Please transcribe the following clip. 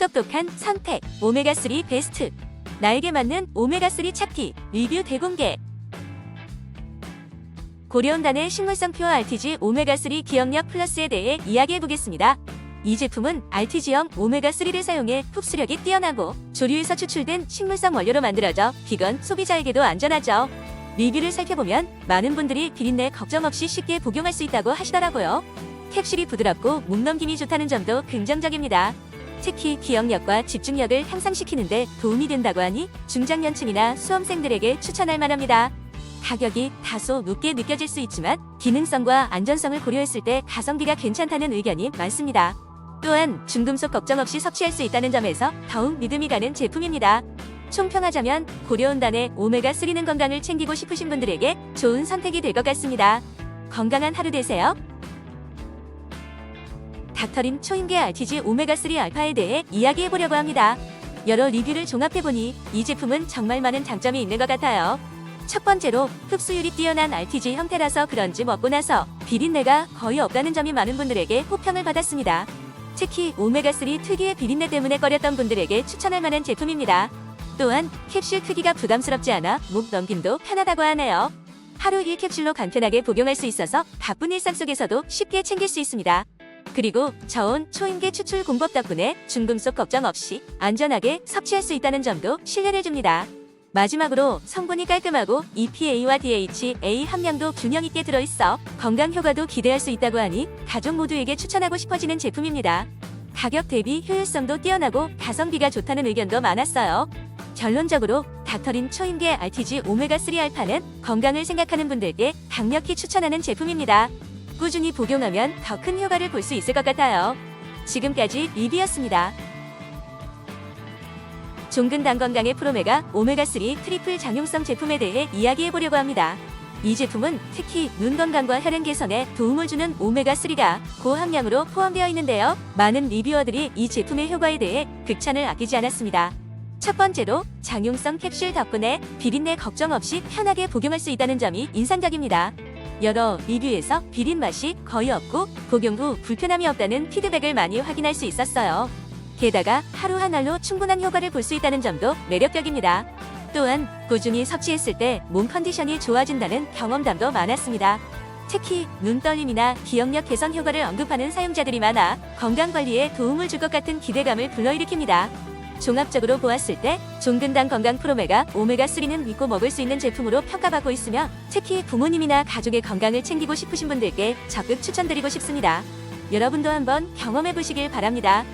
똑똑한 선택 오메가3 베스트 나에게 맞는 오메가3 찾기 리뷰 대공개 고려온단의 식물성 퓨어 RTG 오메가3 기억력 플러스에 대해 이야기해 보겠습니다. 이 제품은 RTG형 오메가3를 사용해 흡수력이 뛰어나고 조류에서 추출된 식물성 원료로 만들어져 비건 소비자에게도 안전하죠. 리뷰를 살펴보면 많은 분들이 비린내 걱정 없이 쉽게 복용할 수 있다고 하시더라고요. 캡슐이 부드럽고 목 넘김이 좋다는 점도 긍정적입니다. 특히 기억력과 집중력을 향상시키는데 도움이 된다고 하니 중장년층이나 수험생들에게 추천할 만합니다. 가격이 다소 높게 느껴질 수 있지만 기능성과 안전성을 고려했을 때 가성비가 괜찮다는 의견이 많습니다. 또한 중금속 걱정 없이 섭취할 수 있다는 점에서 더욱 믿음이 가는 제품입니다. 총평하자면 고려온단의 오메가3는 건강을 챙기고 싶으신 분들에게 좋은 선택이 될 것 같습니다. 건강한 하루 되세요. 닥터림 초임계 RTG 오메가3 알파에 대해 이야기해보려고 합니다. 여러 리뷰를 종합해보니 이 제품은 정말 많은 장점이 있는 것 같아요. 첫 번째로 흡수율이 뛰어난 RTG 형태라서 그런지 먹고 나서 비린내가 거의 없다는 점이 많은 분들에게 호평을 받았습니다. 특히 오메가3 특유의 비린내 때문에 꺼렸던 분들에게 추천할 만한 제품입니다. 또한 캡슐 크기가 부담스럽지 않아 목 넘김도 편하다고 하네요. 하루 1캡슐로 간편하게 복용할 수 있어서 바쁜 일상 속에서도 쉽게 챙길 수 있습니다. 그리고 저온 초임계 추출 공법 덕분에 중금속 걱정 없이 안전하게 섭취할 수 있다는 점도 신뢰를 줍니다. 마지막으로 성분이 깔끔하고 EPA와 DHA 함량도 균형 있게 들어있어 건강 효과도 기대할 수 있다고 하니 가족 모두에게 추천하고 싶어지는 제품입니다. 가격 대비 효율성도 뛰어나고 가성비가 좋다는 의견도 많았어요. 결론적으로 닥터린 초임계 RTG 오메가3 알파는 건강을 생각하는 분들께 강력히 추천하는 제품입니다. 꾸준히 복용하면 더 큰 효과를 볼 수 있을 것 같아요. 지금까지 리뷰였습니다. 종근당 건강의 프로메가 오메가3 트리플 장용성 제품에 대해 이야기해 보려고 합니다. 이 제품은 특히 눈 건강과 혈행 개선에 도움을 주는 오메가3가 고함량으로 포함되어 있는데요. 많은 리뷰어들이 이 제품의 효과에 대해 극찬을 아끼지 않았습니다. 첫 번째로 장용성 캡슐 덕분에 비린내 걱정 없이 편하게 복용할 수 있다는 점이 인상적입니다. 여러 리뷰에서 비린 맛이 거의 없고 복용 후 불편함이 없다는 피드백을 많이 확인할 수 있었어요. 게다가 하루 한 알로 충분한 효과를 볼 수 있다는 점도 매력적입니다. 또한 꾸준히 섭취했을 때 몸 컨디션이 좋아진다는 경험담도 많았습니다. 특히 눈 떨림이나 기억력 개선 효과를 언급하는 사용자들이 많아 건강 관리에 도움을 줄 것 같은 기대감을 불러일으킵니다. 종합적으로 보았을 때 종근당 건강 프로메가 오메가3는 믿고 먹을 수 있는 제품으로 평가받고 있으며 특히 부모님이나 가족의 건강을 챙기고 싶으신 분들께 적극 추천드리고 싶습니다. 여러분도 한번 경험해 보시길 바랍니다.